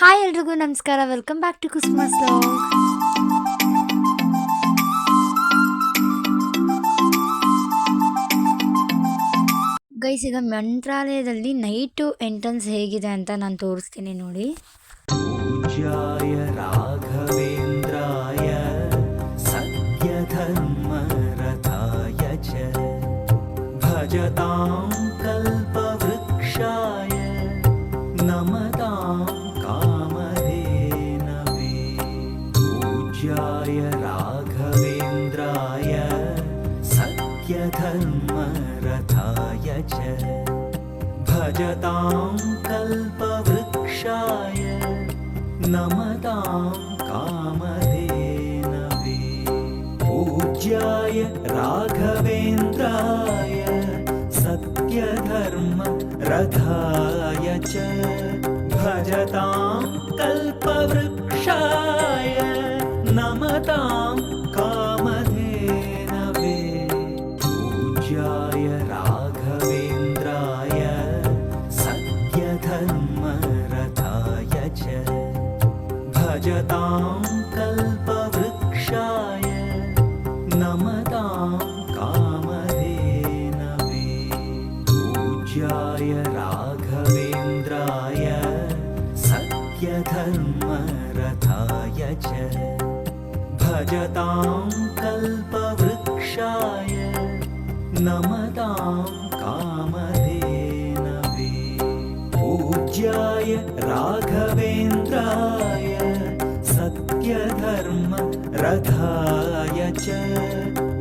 Hi ಎಲ್ರಿಗೂ ನಮಸ್ಕಾರ. Welcome back to Christmas log guys ಈಗ ಮಂತ್ರಾಲಯದಲ್ಲಿ ನೈಟು ಎಂಟ್ರೆನ್ಸ್ ಹೇಗಿದೆ ಅಂತ ನಾನು ತೋರಿಸ್ತೀನಿ ನೋಡಿ. ರಾಘವೇಂದ್ರಾಯ ಭಜತಾಂ ಕಲ್ಪ सत्यधर्मरथाय च भजतां कल्पवृक्षाय नमतां कामधेनवे। पूज्याय राघवेन्द्राय सत्यधर्मरथाय च भजतां कल्पवृक्षाय पूज्याय राघवेन्द्राय सत्यधर्मरथाय च। भजतां कल्पवृक्षाय नमतां कामधेनवे। पूज्याय राघवेन्द्राय सत्यधर्मरथाय च। भजतां कल्पवृक्षाय नमतां कामधेनवे। पूज्याय राघवेन्द्राय सत्यधर्मरथाय च।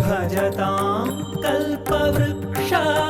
भजतां कल्पवृक्षाय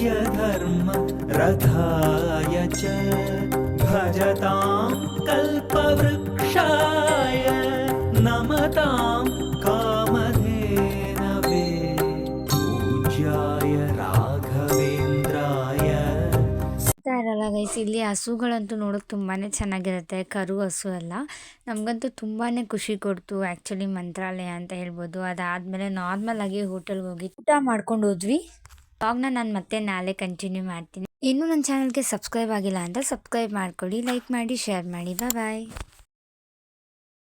सत्यधर्मरथाय च भजतां कल्पवृक्षाय नमतां कामधेनवे पूज्याय राघवेन्द्राय ಸಿಗ್ತಾ ಇರಲ್ಲ ಗೈಸ್ ಇಲ್ಲಿ ಹಸುಗಳಂತೂ ನೋಡೋಕೆ ತುಂಬಾ ಚೆನ್ನಾಗಿರುತ್ತೆ ಕರು ಹಸು ಎಲ್ಲ ನಮಗಂತೂ ತುಂಬಾ ಖುಷಿ ಕೊಡ್ತು ಆ್ಯಕ್ಚುಲಿ ಮಂತ್ರಾಲಯ ಅಂತ ಹೇಳ್ಬೋದು ಅದಾದಮೇಲೆ ನಾರ್ಮಲ್ ಆಗಿ ಹೋಟೆಲ್ಗೆ ಹೋಗಿ ಊಟ ಮಾಡ್ಕೊಂಡು ಹೋದ್ವಿ ನ ನಾನು ಮತ್ತೆ ನಾಳೆ ಕಂಟಿನ್ಯೂ ಮಾಡ್ತೀನಿ. ಇನ್ನೂ ನನ್ನ ಚಾನಲ್ಗೆ ಸಬ್ಸ್ಕ್ರೈಬ್ ಆಗಿಲ್ಲ ಅಂತ ಸಬ್ಸ್ಕ್ರೈಬ್ ಮಾಡ್ಕೊಳ್ಳಿ ಲೈಕ್ ಮಾಡಿ ಶೇರ್ ಮಾಡಿ. ಬಾಯ್